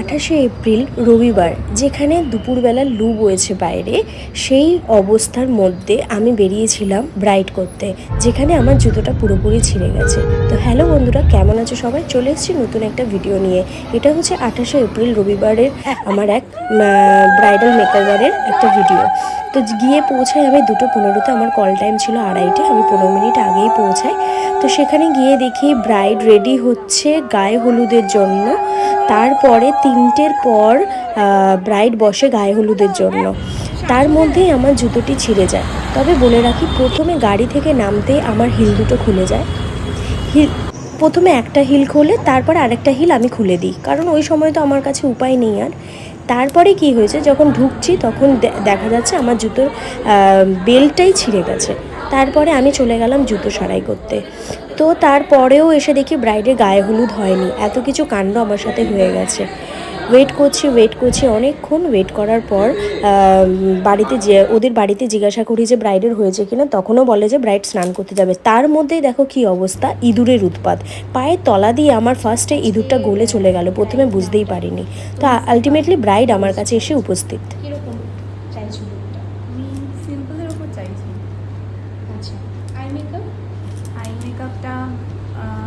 আঠাশে এপ্রিল, রবিবার, যেখানে দুপুরবেলা লু বয়েছে বাইরে, সেই অবস্থার মধ্যে আমি বেরিয়েছিলাম ব্রাইড করতে, যেখানে আমার জুতোটা পুরোপুরি ছিঁড়ে গেছে। তো হ্যালো বন্ধুরা, কেমন আছো সবাই? চলে এসেছি নতুন একটা ভিডিও নিয়ে। এটা হচ্ছে আঠাশে এপ্রিল, রবিবারের আমার এক ব্রাইডাল মেকওভারের একটা ভিডিও। তো গিয়ে পৌঁছাই আমি দুটো পনেরোতে, আমার কল টাইম ছিল আড়াইটে, আমি পনেরো মিনিট আগেই পৌঁছাই। তো সেখানে গিয়ে দেখি ব্রাইড রেডি হচ্ছে গায়ে হলুদের জন্য। তারপরে তিনটের পর ব্রাইড বসে গায়ে হলুদের জন্য। তার মধ্যেই আমার জুতোটি ছিঁড়ে যায়। তবে বলে রাখি, প্রথমে গাড়ি থেকে নামতে আমার হিল দুটো খুলে যায়। হিল, প্রথমে একটা হিল খোলে, তারপর আরেকটা হিল আমি খুলে দিই। কারণ ওই সময় তো আমার কাছে উপায় নেই আর। তারপরে কি হয়েছে, যখন ঢুকছি তখন দেখা যাচ্ছে আমার জুতোর বেল্টটাই ছিঁড়ে গেছে। তারপরে আমি চলে গেলাম জুতো সারাই করতে। তো তারপরেও এসে দেখি ব্রাইডের গায়ে হলুদ হয়নি। এত কিছু কাণ্ড আমার সাথে হয়ে গেছে। ওয়েট করছি ওয়েট করছি। অনেকক্ষণ ওয়েট করার পর বাড়িতে যে, ওদের বাড়িতে জিজ্ঞাসা করি যে ব্রাইডের হয়েছে কিনা, তখনও বলে যে ব্রাইড স্নান করতে যাবে। তার মধ্যেই দেখো কি অবস্থা, ইঁদুরের উৎপাত। পায়ের তলা দিয়ে আমার ফার্স্টে ইঁদুরটা গলে চলে গেল, প্রথমে বুঝতেই পারিনি। তো আলটিমেটলি ব্রাইড আমার কাছে এসে উপস্থিত কীরকম চাইছো লুকটা আমি সিম্পলের ওপর চাইছি আচ্ছা আই মেকআপ আই মেকআপটা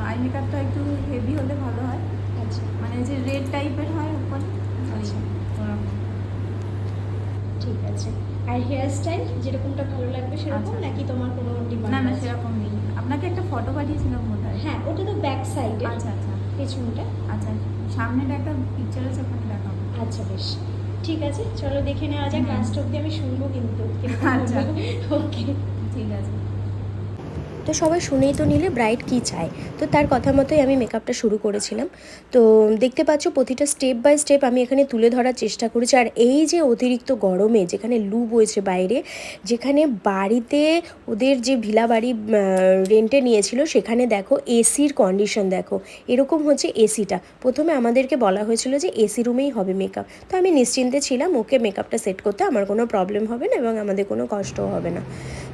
আই মেকআপটা একটু হেভি হলে ভালো হয় আচ্ছা মানে টাইপের হয় উপরে? আচ্ছা। ঠিক আছে। আর হেয়ার স্টাইল যেরকমটা ভালো লাগবে সেরকম আচ্ছা। নাকি তোমার কোনো ডিমান্ড না না সেরকম নেই। আপনাকে একটা ফটো পাঠিয়েছিলাম মনে হয় ওটা তো ব্যাক সাইডে আচ্ছা আচ্ছা। পেছনটা। আচ্ছা সামনেটা একটা পিকচার আছে ওখানে দেখাবো আচ্ছা বেশ। ঠিক আছে চলো দেখে নেওয়া যাক। লাস্ট অব্দি আমি শুনব কিন্তু। আচ্ছা। ওকে ঠিক আছে। তো সবাই শুনেই তো নিলে ব্রাইড কি চায়? তো তার কথা মতোই আমি মেকআপটা শুরু করেছিলাম। তো দেখতে পাচ্ছ প্রতিটা স্টেপ বাই স্টেপ আমি এখানে তুলে ধরার চেষ্টা করেছি। আর এই যে অতিরিক্ত গরমে যেখানে লু বইছে বাইরে, যেখানে বাড়িতে ওদের যে ভিলা বাড়ি রেন্টে নিয়েছিল, সেখানে দেখো এসির কন্ডিশন দেখো। এরকম হচ্ছে এসিটা প্রথমে আমাদেরকে বলা হয়েছিল যে এসি রুমেই হবে মেকআপ তো আমি নিশ্চিন্তে ছিলাম, ওকে মেকআপটা সেট করতে আমার কোনো প্রবলেম হবে না এবং আমাদের কোনো কষ্টও হবে না।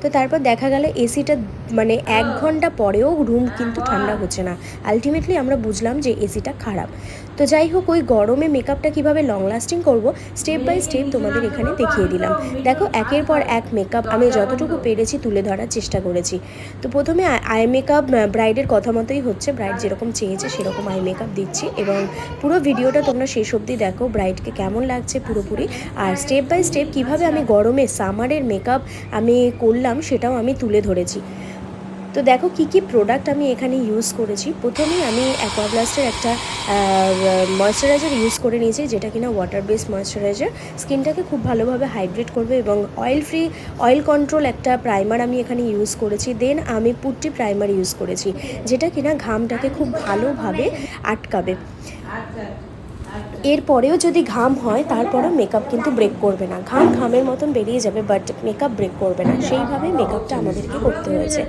তো তারপর দেখা গেল এসিটা মানে এক ঘণ্টা পরেও রুম কিন্তু ঠান্ডা হচ্ছে না। আলটিমেটলি আমরা বুঝলাম যে এসিটা খারাপ। তো যাই হোক, ওই গরমে মেকআপটা কীভাবে লং লাস্টিং করব স্টেপ বাই স্টেপ তোমাদের এখানে দেখিয়ে দিলাম। দেখো, একের পর এক মেকআপ আমি যতটুকু পেরেছি তুলে ধরার চেষ্টা করেছি। তো প্রথমে আই মেকআপ ব্রাইডের কথা মতোই হচ্ছে। ব্রাইড যেরকম চেয়েছে সেরকম আই মেকআপ দিচ্ছি এবং পুরো ভিডিওটা তোমরা শেষ অবধি দেখো ব্রাইডকে কেমন লাগছে পুরোপুরি। আর স্টেপ বাই স্টেপ কীভাবে আমি গরমে সামারের মেকআপ আমি করলাম সেটাও আমি তুলে ধরেছি। তো দেখো কি কি প্রোডাক্ট আমি এখানে ইউজ করেছি। প্রথমেই আমি অ্যাকোয়াব্লাস্টের একটা ময়শ্চারাইজার ইউজ করে নিয়েছি, যেটা কিনা ওয়াটার বেস ময়শ্চারাইজার স্কিনটাকে খুব ভালোভাবে হাইড্রেট করবে এবং অয়েল ফ্রি অয়েল কন্ট্রোল একটা প্রাইমার আমি এখানে ইউজ করেছি। দেন আমি পুট্টি প্রাইমার ইউজ করেছি, যেটা কিনা ঘামটাকে খুব ভালোভাবে আটকাবে। এরপরেও যদি ঘাম হয়, তারপরেও মেকআপ কিন্তু ব্রেক করবে না। ঘাম ঘামের মতন বেরিয়ে যাবে বাট মেকআপ ব্রেক করবে না। সেইভাবে মেকআপটা আমাদেরকে করতে হয়েছে।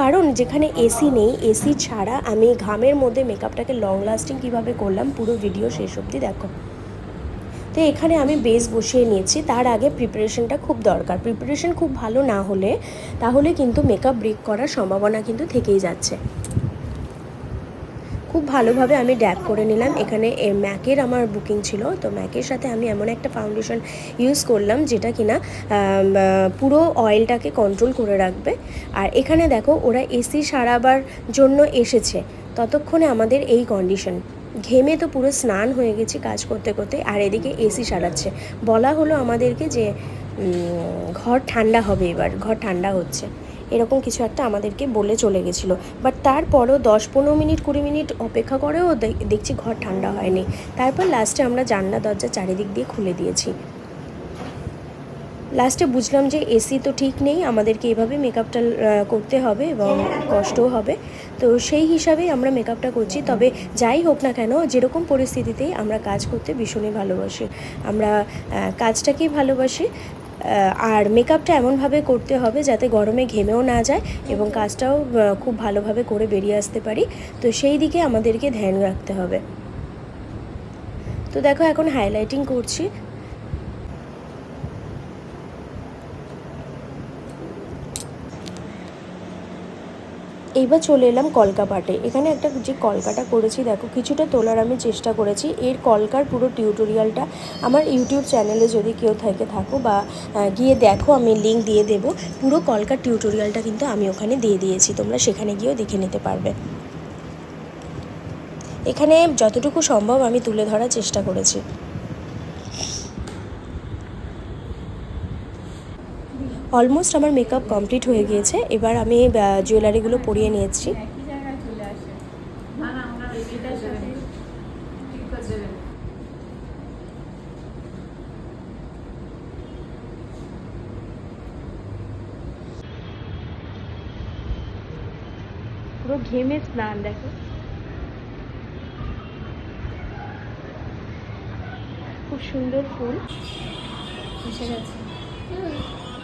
কারণ যেখানে এসি নেই, এসি ছাড়া আমি ঘামের মধ্যে মেকআপটাকে লং লাস্টিং কীভাবে করলাম, পুরো ভিডিও শেষ অবধি দেখো। তো এখানে আমি বেস বসিয়ে নিয়েছি, তার আগে প্রিপারেশনটা খুব দরকার। প্রিপারেশন খুব ভালো না হলে, তাহলে কিন্তু মেকআপ ব্রেক করার সম্ভাবনা কিন্তু থেকেই যাচ্ছে। খুব ভালোভাবে আমি ড্যাপ করে নিলাম। এখানে ম্যাকের আমার বুকিং ছিল। তো ম্যাকের সাথে আমি এমন একটা ফাউন্ডেশন ইউজ করলাম যেটা কিনা পুরো অয়েলটাকে কন্ট্রোল করে রাখবে। আর এখানে দেখো, ওরা এসি সারাবার জন্য এসেছে। ততক্ষণে আমাদের এই কন্ডিশন ঘেমে তো পুরো স্নান হয়ে গেছি কাজ করতে করতে, আর এদিকে এসি সারাচ্ছে। বলা হলো আমাদেরকে যে ঘর ঠান্ডা হবে এবার, ঘর ঠান্ডা হচ্ছে। এরকম কিছু একটা আমাদেরকে বলে চলে গেছিল। বাট তারপরও দশ পনেরো মিনিট, কুড়ি মিনিট অপেক্ষা করেও দেখছি ঘর ঠান্ডা হয়নি। তারপর লাস্টে আমরা জানলা, দরজা চারিদিক দিয়ে খুলে দিয়েছি। লাস্টে বুঝলাম যে এসি তো ঠিক নেই, আমাদেরকে এভাবে মেকআপটা করতে হবে এবং কষ্টও হবে। তো সেই হিসাবেই আমরা মেকআপটা করছি। তবে যাই হোক না কেন, যেরকম পরিস্থিতিতেই আমরা কাজ করতে ভীষণই ভালোবাসি। আমরা কাজটাকেই ভালোবাসি। আর মেকআপটা এমনভাবে করতে হবে যাতে গরমে ঘেমেও না যায় এবং কাজটাও খুব ভালোভাবে করে বেরিয়ে আসতে পারি। তো সেই দিকে আমাদেরকে ধ্যান রাখতে হবে। তো দেখো এখন হাইলাইটিং করছি। এইবার চলে এলাম কলকাপাটে। এখানে একটা যে কলকাটা করেছি, দেখো, কিছুটা তোলার আমি চেষ্টা করেছি। এর কলকার পুরো টিউটোরিয়ালটা আমার ইউটিউব চ্যানেলে যদি কেউ থেকে থাকো বা গিয়ে দেখো, আমি লিঙ্ক দিয়ে দেব। পুরো কলকার টিউটোরিয়ালটা কিন্তু আমি ওখানে দিয়ে দিয়েছি। তোমরা সেখানে গিয়েও দেখে নিতে পারবে। এখানে যতটুকু সম্ভব আমি তুলে ধরার চেষ্টা করেছি। অলমোস্ট আমার মেকআপ কমপ্লিট হয়ে গিয়েছে। এবার আমি জুয়েলারিগুলো পরিয়ে নিয়েছি। পুরো ঘেমে স্নান দেখো। খুব সুন্দর ফুল। এসে গেছে।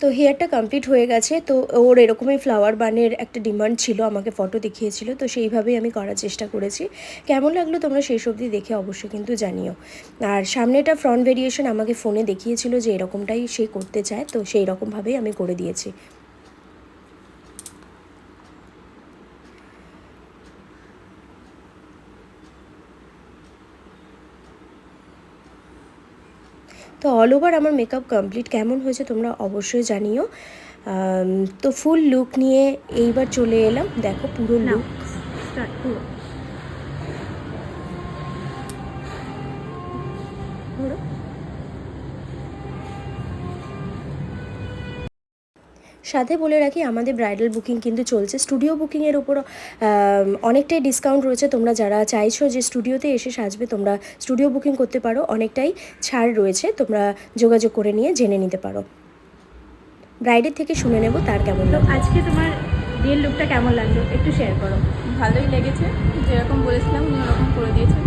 তো হেয়ারটা কমপ্লিট হয়ে গেছে। তো ওর এরকমই ফ্লাওয়ার বানের একটা ডিমান্ড ছিল, আমাকে ফটো দেখিয়েছিল। তো সেইভাবেই আমি করার চেষ্টা করেছি। কেমন লাগল তোমরা সেই অবধি দেখে অবশ্যই কিন্তু জানিও। আর সামনেটা ফ্রন্ট ভেরিয়েশন আমাকে ফোনে দেখিয়েছিল যে এরকমটাই সে করতে চায়, তো সেই রকমভাবেই আমি করে দিয়েছি। তো অল ওভার আমার মেকআপ কমপ্লিট কেমন হয়েছে তোমরা অবশ্যই জানিও। তো ফুল লুক নিয়ে এইবার চলে এলাম। দেখো পুরো লুক পুরো সাথে বলে রাখি আমাদের ব্রাইডাল বুকিং কিন্তু চলছে। স্টুডিও বুকিংয়ের আম, অনেকটাই ডিসকাউন্ট রয়েছে। তোমরা যারা চাইছো যে স্টুডিওতে এসে সাজবে তোমরা স্টুডিও বুকিং করতে পারো। অনেকটাই ছাড় রয়েছে। তোমরা যোগাযোগ করে নিয়ে জেনে নিতে পারো। ব্রাইডের থেকে শুনে নেব তার কেমন তো আজকে তোমার বিয়ের লুকটা কেমন লাগল? একটু শেয়ার করো। ভালোই লেগেছে। যেরকম বলেছিলাম উনি ওরকম করে দিয়েছেন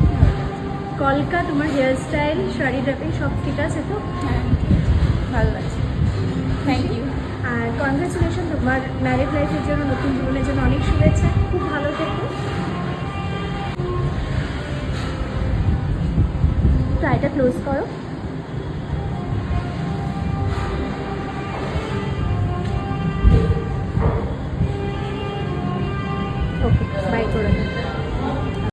কলকা তোমার হেয়ার স্টাইল শাড়ি ড্রাপিং সব ঠিক আছে তো? হ্যাঁ ভালো লাগছে। থ্যাংক ইউ কনগ্রাচুলেশন তোমার ম্যারিড লাইফের জন্য, নতুন জীবনের জন্য অনেক শুভেচ্ছা। খুব ভালো থেকো। এটা ক্লোজ করো।